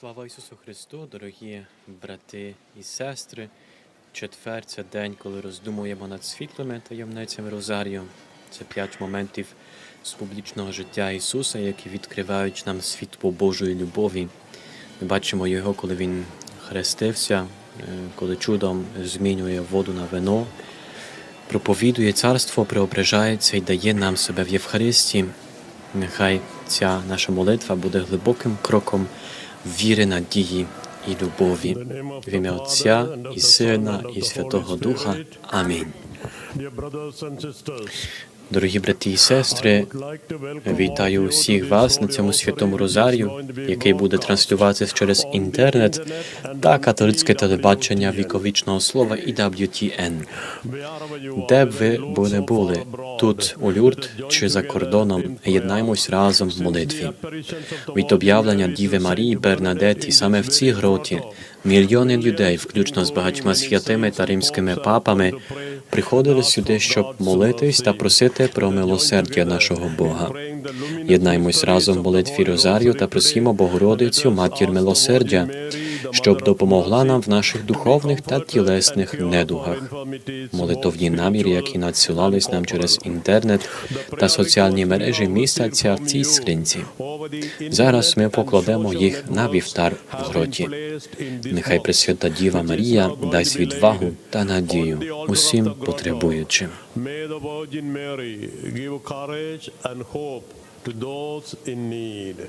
Слава Ісусу Христу, дорогі брати і сестри. Четвер це день, коли роздумуємо над світлими таємницями Розарію. Це п'ять моментів з публічного життя Ісуса, які відкривають нам світло Божої любові. Ми бачимо його, коли Він хрестився, е, коли чудом змінює воду на вино, проповідує царство, преображається і дає нам себе в Євхаристії. Нехай ця наша молитва буде глибоким кроком віри, надії і любові. В ім'я Отця і Сина, і Святого Духа. Амінь. Дорогі брати і сестри, вітаю усіх вас на цьому святому розарію, який буде транслюватися через інтернет та католицьке телебачення віковічного слова і WTN. Де б ви б не були, тут у Люрт чи за кордоном, єднаємось разом в молитві. Від об'явлення Діви Марії Бернадеті саме в цій гроті мільйони людей, включно з багатьма святими та римськими папами, приходили сюди, щоб молитись та просити про милосердя нашого Бога. Єднаймось разом в молитві Розарію та просімо Богородицю, матір милосердя, щоб допомогла нам в наших духовних та тілесних недугах. Молитовні наміри, які надсилались нам через інтернет та соціальні мережі, містяться в цій скринці. Зараз ми покладемо їх на вівтар в гроті. Нехай Пресвята Діва Марія дасть відвагу та надію усім потребуючим. To those in need.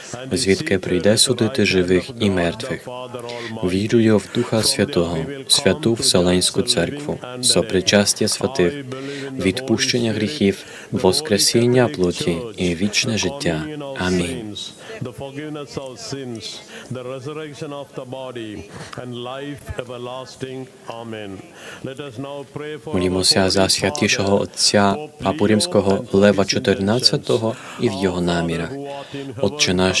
звідки прийде судити живих і мертвих. Вірую в Духа Святого, святу Вселенську церкву, сопричастя святих, відпущення гріхів, воскресіння плоті і вічне життя. Амінь. The forgiveness of sins, the resurrection of the body, and life everlasting. Amen. Let us now pray for Молімося за святішого Отця Папу Римського Лева his intentions. XIV і в його намірах. Отче наш,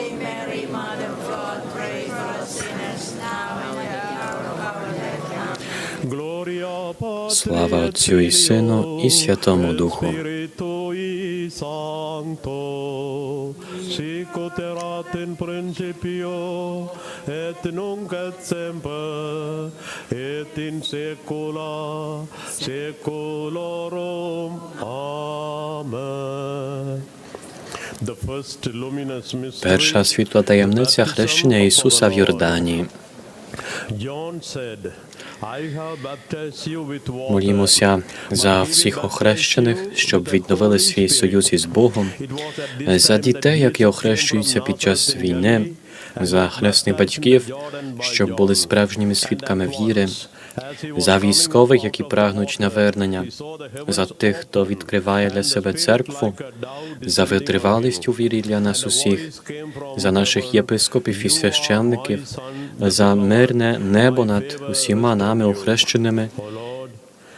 Слава Отцю і Сину, і Святому Духу. Перша світла таємниця хрещення Ісуса в Йордані. Молімося за всіх охрещених, щоб відновили свій союз із Богом, за дітей, які охрещуються під час війни, за хресних батьків, щоб були справжніми свідками віри, за військових, які прагнуть навернення, за тих, хто відкриває для себе церкву, за витривалість у вірі для нас усіх, за наших єпископів і священників, за мирне небо над усіма нами охрещеними,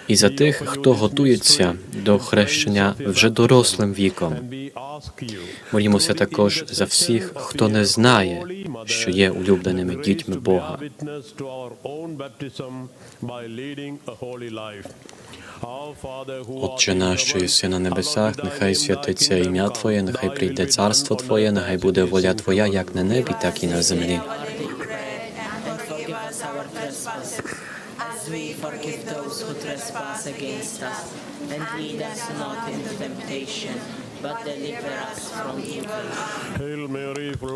і за тих, хто готується до хрещення вже дорослим віком. Молімося також за всіх, хто не знає, що є улюбленими дітьми Бога. Отче наш, що єси на небесах, нехай святиться ім'я Твоє, нехай прийде царство Твоє, нехай буде воля Твоя, як на небі, так і на землі. As we forgive those who trespass against us. And lead us not into temptation, but deliver us from evil.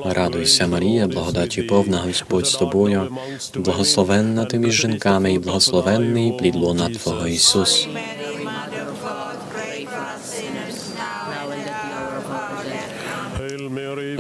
Радуйся, Марія, благодаті повна, Господь з тобою, благословенна ти між жінками, і благословенний плід лона. Твого Ісус.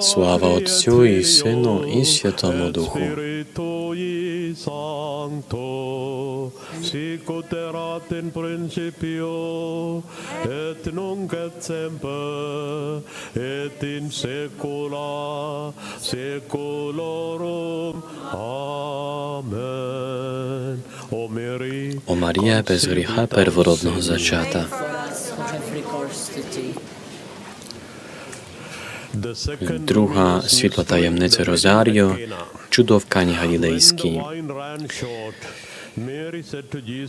Слава Отцю і Filio Сину і Святому Духу. О Марія, без гріха первородного зачата. For us who have recourse to thee. the second Друга світла таємниця Розаріо, чудо в Кані Галілейській.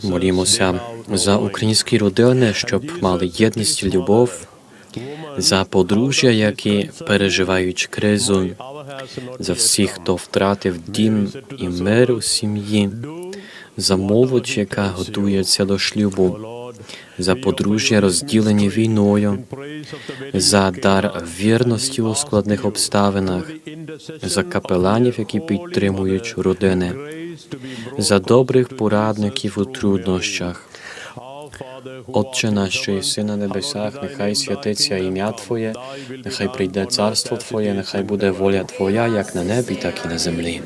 Молімося за українські родини, щоб мали єдність і любов, за подружжя, які переживають кризу, за всіх, хто втратив дім і мир у сім'ї, за молодь, яка готується до шлюбу, за подружжя, розділені війною, за дар вірності у складних обставинах, за капеланів, які підтримують родини, за добрих порадників у труднощах. Отче наш, що єси на небесах, нехай святиться ім'я Твоє, нехай прийде царство Твоє, нехай буде воля Твоя, як на небі, так і на землі.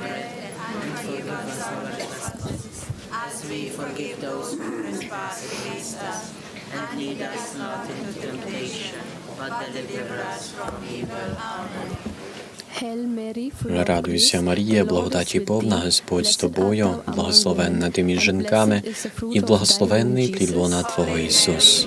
As we forgive those who trespass against us, and lead us not into temptation, but deliver us from evil. Amen. Радуйся, Марія, благодаті повна, Господь з тобою, благословенна ти між жінками, і благословенний плід лона Твого Ісус.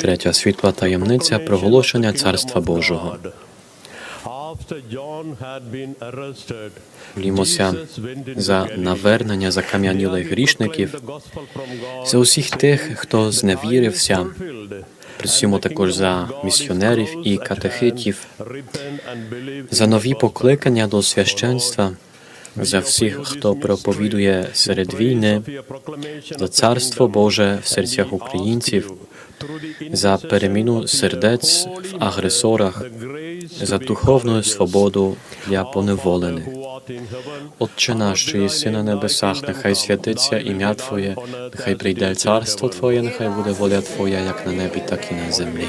Третя світла таємниця проголошення Царства Божого. Молімося за навернення закам'янілих грішників, за усіх тих, хто зневірився, просимо також за місіонерів і катехитів, за нові покликання до священства, за всіх, хто проповідує серед війни, за царство Боже в серцях українців, за переміну сердець в агресорах, за духовну свободу для поневолених. Отче наш, що єси на небесах, нехай святиться ім'я Твоє, нехай прийде царство Твоє, нехай буде воля Твоя, як на небі, так і на землі.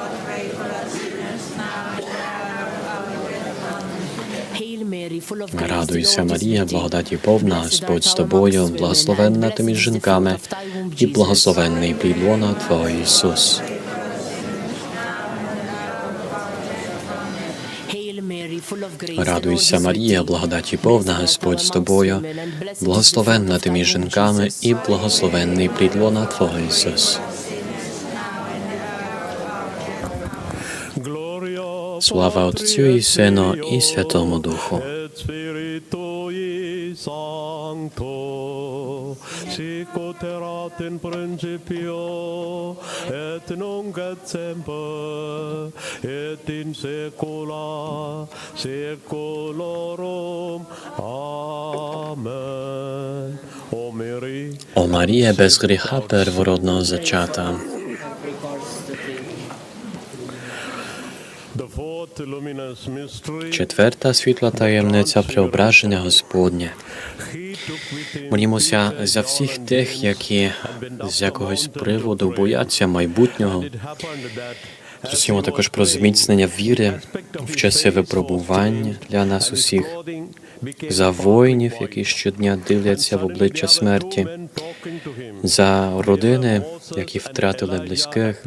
Радуйся, Марія, благодаті повна, Господь з тобою, благословенна ти між жінками, і благословенний плід лона Твого Ісус. Радуйся, Марія, благодаті повна, Господь з тобою, благословенна ти між жінками, і благословенний плід лона Твого Ісус. Слава Отцю і Сину, і Святому Духу. Spiritui Sancto, sicut erat in principio, et nunc et semper, et in saecula saeculorum. Amen. O Marie, o Marie bez hrycha pervorodného začátá. Четверта світла таємниця преображення Господнє. Молімося за всіх тих, які з якогось приводу бояться майбутнього. Просимо також про зміцнення віри в часи випробування для нас усіх, за воїнів, які щодня дивляться в обличчя смерті, за родини, які втратили близьких.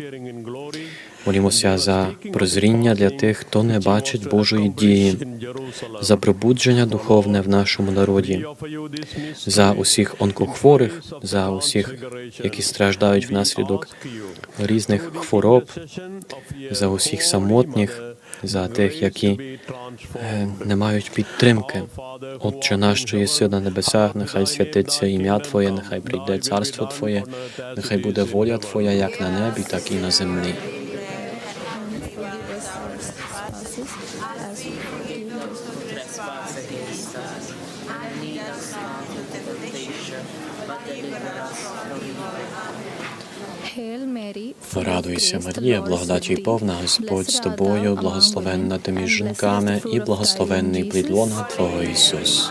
Молімося за прозріння для тих, хто не бачить Божої дії, за пробудження духовне в нашому народі, за усіх онкохворих, за усіх, які страждають внаслідок різних хвороб, за усіх самотніх, за тих, які е, не мають підтримки. Отче наш, що єси на небесах, нехай святиться ім'я Твоє, нехай прийде царство Твоє, нехай буде воля Твоя як на небі, так і на землі. Trespass against us, and lead us not into temptation, but deliver us from evil. Радуйся, Марія, благодаті повна, Господь з тобою, благословенна ти між жінками, і благословенний плід лона Твого Ісус.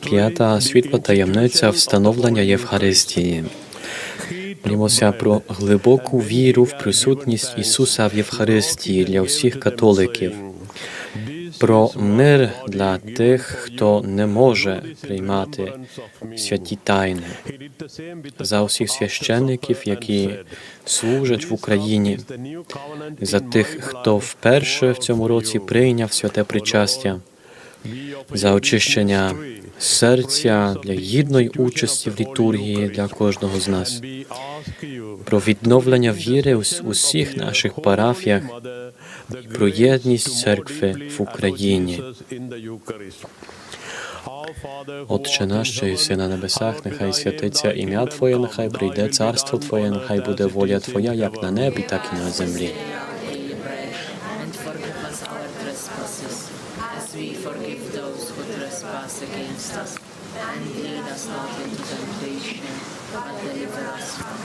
П'ята світла таємниця встановлення Євхаристії. Молімося про глибоку віру в присутність Ісуса в Євхаристії для всіх католиків, про мир для тих, хто не може приймати святі тайни, за усіх священників, які служать в Україні, за тих, хто вперше в цьому році прийняв святе причастя, за очищення серця для гідної участі в літургії для кожного з нас, про відновлення віри у усіх наших парафіях, про єдність церкви в Україні. Отче наш, що єси на небесах, нехай святиться ім'я Твоє, нехай прийде царство Твоє, нехай буде воля Твоя, як на небі, так і на землі. daily bread, and forgive us our trespasses, as we forgive those who trespass against us. And lead us not into temptation, but deliver us from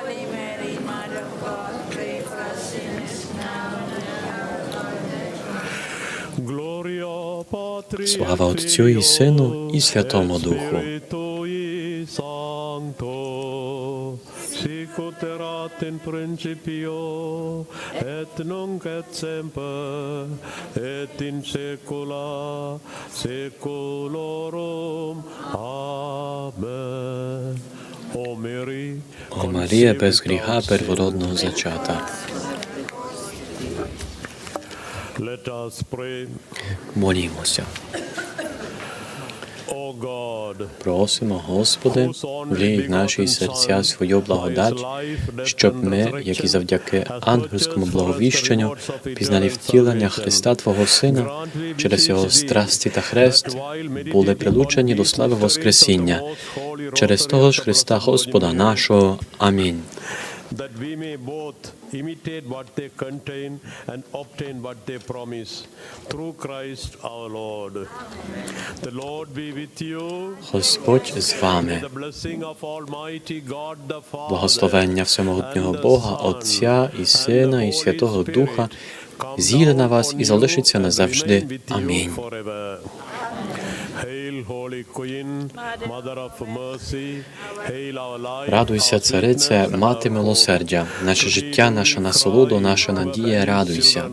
Слава Отцю і Сину, і Святому Духу. Sancto, in principio, et nunc et semper, et in saecula saeculorum. Amen. O Марія, без гріха первородного зачата. Let us pray. Молімося. Просимо, Господи, влій в наші серця свою благодать, щоб ми, як і завдяки ангельському благовіщенню, пізнали втілення Христа Твого Сина через Його страсті та хрест, були прилучені до слави Воскресіння. Через того ж Христа Господа нашого. Амінь. that we may both imitate what they contain and obtain what they promise. Through Christ our Lord. Amen. The Lord be with you. Hospodь s vámi. The blessing of Almighty God the Father. Blahoslovenia Všemohutného Boha, Otca i Syna i Světého Ducha, Зійде на вас і залишиться назавжди. Амінь. Радуйся, царице, мати милосердя, наше життя, наша насолода, наша надія, радуйся.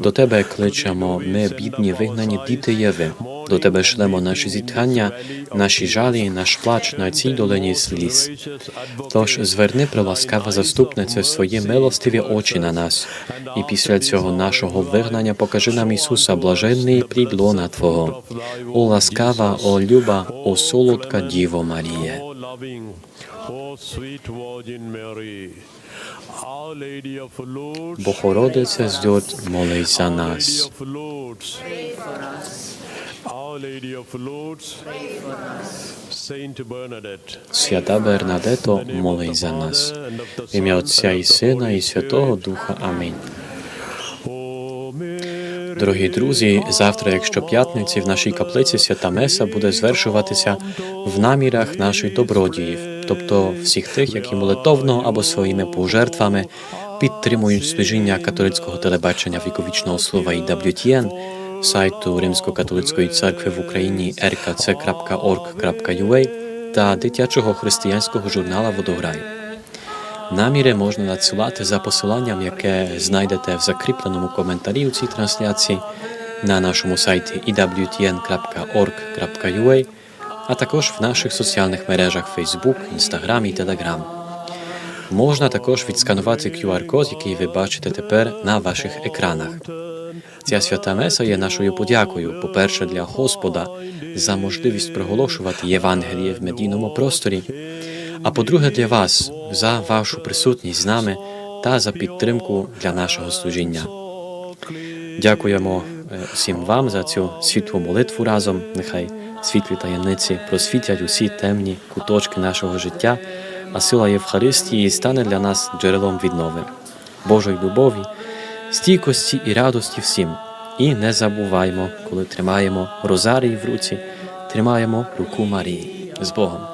До тебе кличемо, ми, бідні, вигнані діти Єви. До тебе шлемо наші зітхання, наші жалі, наш плач на цій долині сліз. Тож зверни, приласкава заступнице, свої милостиві очі на нас, і після цього нашого вигнання покажи нам Ісуса, блаженний плід лона Твого. О ласкава, о люба, о солодка Діво Маріє. Богородице з молись за нас. Our Lady of Lourdes, Saint Bernadette. Свята Бернадето, молись за нас. В ім'я Отця і Сина, і Святого Духа. Амінь. Дорогі друзі, завтра, якщо п'ятниці, в нашій каплиці свята Меса буде звершуватися в намірах наших добродіїв, тобто всіх тих, які молитовно або своїми пожертвами підтримують служіння католицького телебачення віковічного слова EWTN, сайту Римсько-католицької церкви в Україні rkc.org.ua та дитячого християнського журнала Водограй. Наміри можна надсилати за посиланням, яке знайдете в закріпленому коментарі у цій трансляції на нашому сайті ewtn.org.ua, а також в наших соціальних мережах Facebook, Instagram і Telegram. Можна також відсканувати QR-код, який ви бачите тепер на ваших екранах. Ця свята меса є нашою подякою, по-перше, для Господа за можливість проголошувати Євангеліє в медійному просторі, а по-друге, для вас за вашу присутність з нами та за підтримку для нашого служіння. Дякуємо е, всім вам за цю світлу молитву разом. Нехай світлі таємниці просвітять усі темні куточки нашого життя, а сила Євхаристії стане для нас джерелом віднови, Божої любові, стійкості і радості всім. І не забуваймо, коли тримаємо розарій в руці, тримаємо руку Марії з Богом.